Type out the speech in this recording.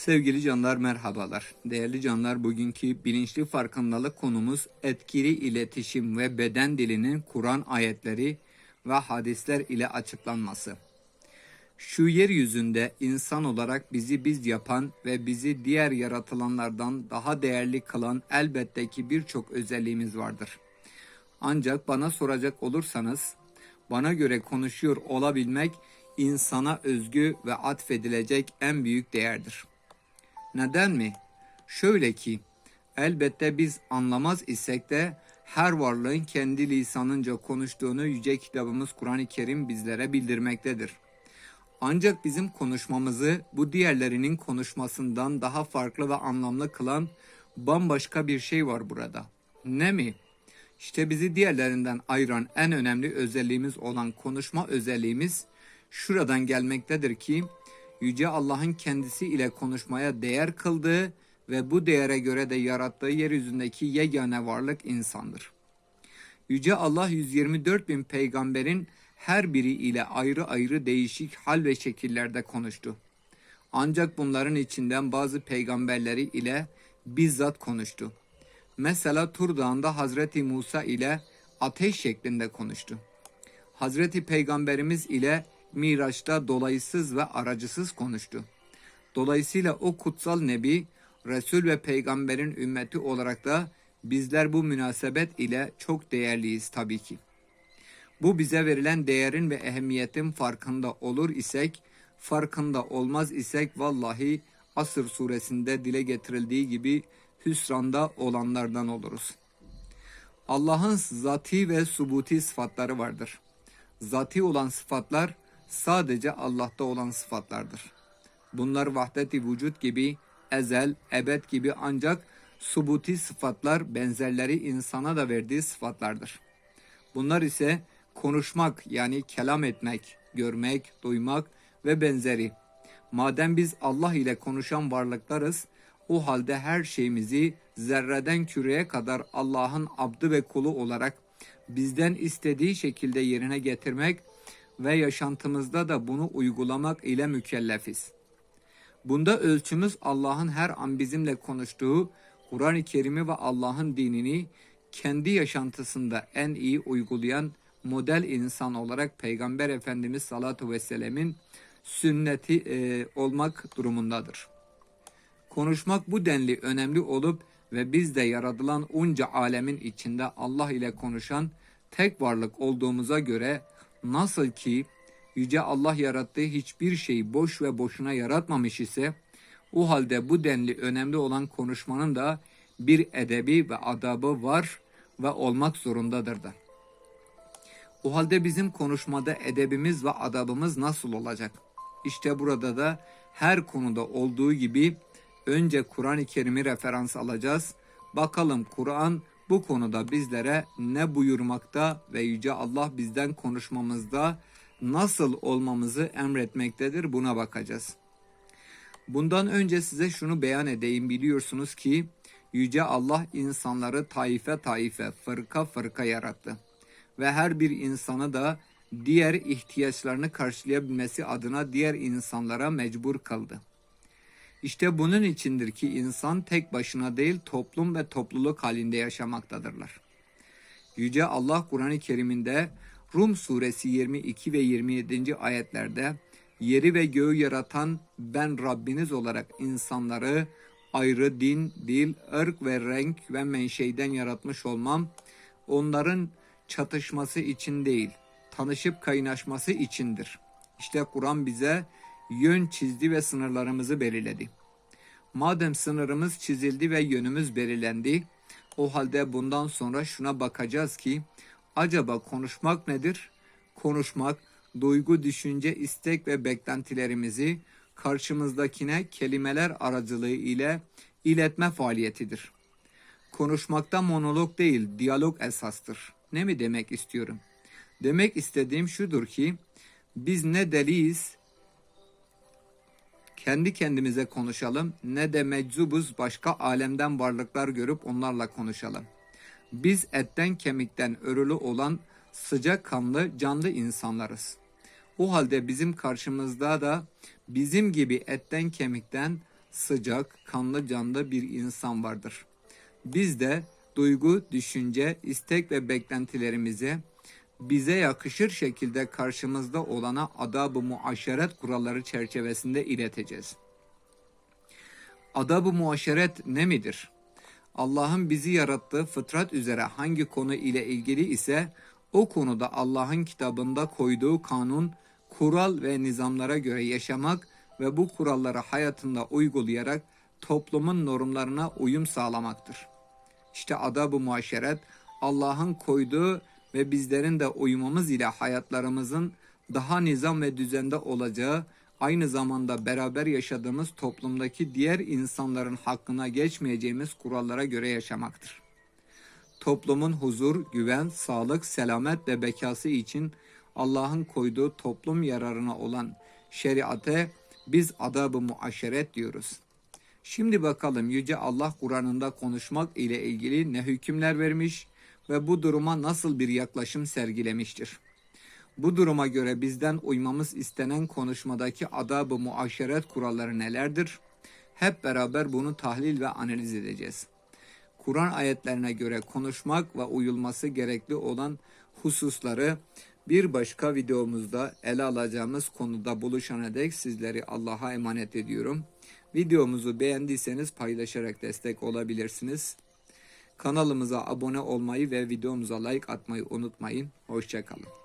Sevgili canlar merhabalar. Değerli canlar bugünkü bilinçli farkındalık konumuz etkili iletişim ve beden dilinin Kur'an ayetleri ve hadisler ile açıklanması. Şu yeryüzünde insan olarak bizi biz yapan ve bizi diğer yaratılanlardan daha değerli kılan elbette ki birçok özelliğimiz vardır. Ancak bana soracak olursanız bana göre konuşuyor olabilmek insana özgü ve atfedilecek en büyük değerdir. Neden mi? Şöyle ki, elbette biz anlamaz isek de her varlığın kendi lisanınca konuştuğunu yüce kitabımız Kur'an-ı Kerim bizlere bildirmektedir. Ancak bizim konuşmamızı bu diğerlerinin konuşmasından daha farklı ve anlamlı kılan bambaşka bir şey var burada. Ne mi? İşte bizi diğerlerinden ayıran en önemli özelliğimiz olan konuşma özelliğimiz şuradan gelmektedir ki Yüce Allah'ın kendisi ile konuşmaya değer kıldığı ve bu değere göre de yarattığı yeryüzündeki yegane varlık insandır. Yüce Allah 124 bin peygamberin her biri ile ayrı ayrı değişik hal ve şekillerde konuştu. Ancak bunların içinden bazı peygamberleri ile bizzat konuştu. Mesela Tur Dağı'nda Hazreti Musa ile ateş şeklinde konuştu. Hazreti Peygamberimiz ile Miraç'ta dolaysız ve aracısız konuştu. Dolayısıyla o kutsal nebi, Resul ve peygamberin ümmeti olarak da bizler bu münasebet ile çok değerliyiz tabii ki. Bu bize verilen değerin ve ehemmiyetin farkında olur isek, farkında olmaz isek vallahi Asır suresinde dile getirildiği gibi hüsranda olanlardan oluruz. Allah'ın zati ve subuti sıfatları vardır. Zati olan sıfatlar sadece Allah'ta olan sıfatlardır. Bunlar vahdeti vücut gibi, ezel, ebed gibi ancak subuti sıfatlar benzerleri insana da verdiği sıfatlardır. Bunlar ise konuşmak yani kelam etmek, görmek, duymak ve benzeri. Madem biz Allah ile konuşan varlıklarız, o halde her şeyimizi zerreden küreye kadar Allah'ın abdı ve kulu olarak bizden istediği şekilde yerine getirmek ve yaşantımızda da bunu uygulamak ile mükellefiz. Bunda ölçümüz Allah'ın her an bizimle konuştuğu Kur'an-ı Kerim'i ve Allah'ın dinini kendi yaşantısında en iyi uygulayan model insan olarak Peygamber Efendimiz sallallahu vesselam'ın sünneti e, olmak durumundadır. Konuşmak bu denli önemli olup ve biz de yaratılan unca alemin içinde Allah ile konuşan tek varlık olduğumuza göre nasıl ki Yüce Allah yarattığı hiçbir şeyi boş ve boşuna yaratmamış ise o halde bu denli önemli olan konuşmanın da bir edebi ve adabı var ve olmak zorundadır da. O halde bizim konuşmada edebimiz ve adabımız nasıl olacak? İşte burada da her konuda olduğu gibi önce Kur'an-ı Kerim'i referans alacağız. Bakalım Kur'an bu konuda bizlere ne buyurmakta ve Yüce Allah bizden konuşmamızda nasıl olmamızı emretmektedir buna bakacağız. Bundan önce size şunu beyan edeyim biliyorsunuz ki Yüce Allah insanları taife taife, fırka fırka yarattı. Ve her bir insanı da diğer ihtiyaçlarını karşılayabilmesi adına diğer insanlara mecbur kıldı. İşte bunun içindir ki insan tek başına değil toplum ve topluluk halinde yaşamaktadırlar. Yüce Allah Kur'an-ı Kerim'inde Rum suresi 22 ve 27. ayetlerde yeri ve göğü yaratan ben Rabbiniz olarak insanları ayrı din, dil, ırk ve renk ve menşeiden yaratmış olmam onların çatışması için değil, tanışıp kaynaşması içindir. İşte Kur'an bize yön çizdi ve sınırlarımızı belirledi. Madem sınırımız çizildi ve yönümüz belirlendi, o halde bundan sonra şuna bakacağız ki acaba konuşmak nedir? Konuşmak duygu, düşünce, istek ve beklentilerimizi karşımızdakine kelimeler aracılığı ile iletme faaliyetidir. Konuşmakta monolog değil, diyalog esastır. Ne mi demek istiyorum? Demek istediğim şudur ki biz ne deliyiz kendi kendimize konuşalım ne de meczubuz başka alemden varlıklar görüp onlarla konuşalım. Biz etten kemikten örülü olan sıcak kanlı canlı insanlarız. O halde bizim karşımızda da bizim gibi etten kemikten sıcak, kanlı canlı bir insan vardır. Biz de duygu, düşünce, istek ve beklentilerimizi bize yakışır şekilde karşımızda olana adab-ı muaşeret kuralları çerçevesinde ileteceğiz. Adab-ı muaşeret ne midir? Allah'ın bizi yarattığı fıtrat üzere hangi konu ile ilgili ise o konuda Allah'ın kitabında koyduğu kanun, kural ve nizamlara göre yaşamak ve bu kuralları hayatında uygulayarak toplumun normlarına uyum sağlamaktır. İşte adab-ı muaşeret Allah'ın koyduğu ve bizlerin de uymamız ile hayatlarımızın daha nizam ve düzende olacağı, aynı zamanda beraber yaşadığımız toplumdaki diğer insanların hakkına geçmeyeceğimiz kurallara göre yaşamaktır. Toplumun huzur, güven, sağlık, selamet ve bekası için Allah'ın koyduğu toplum yararına olan şeriate biz adab-ı muaşeret diyoruz. Şimdi bakalım Yüce Allah Kur'an'ında konuşmak ile ilgili ne hükümler vermiş ve bu duruma nasıl bir yaklaşım sergilemiştir. Bu duruma göre bizden uymamız istenen konuşmadaki adab-ı muaşeret kuralları nelerdir? Hep beraber bunu tahlil ve analiz edeceğiz. Kur'an ayetlerine göre konuşmak ve uyulması gerekli olan hususları bir başka videomuzda ele alacağımız konuda buluşana dek sizleri Allah'a emanet ediyorum. Videomuzu beğendiyseniz paylaşarak destek olabilirsiniz. Kanalımıza abone olmayı ve videomuza like atmayı unutmayın. Hoşçakalın.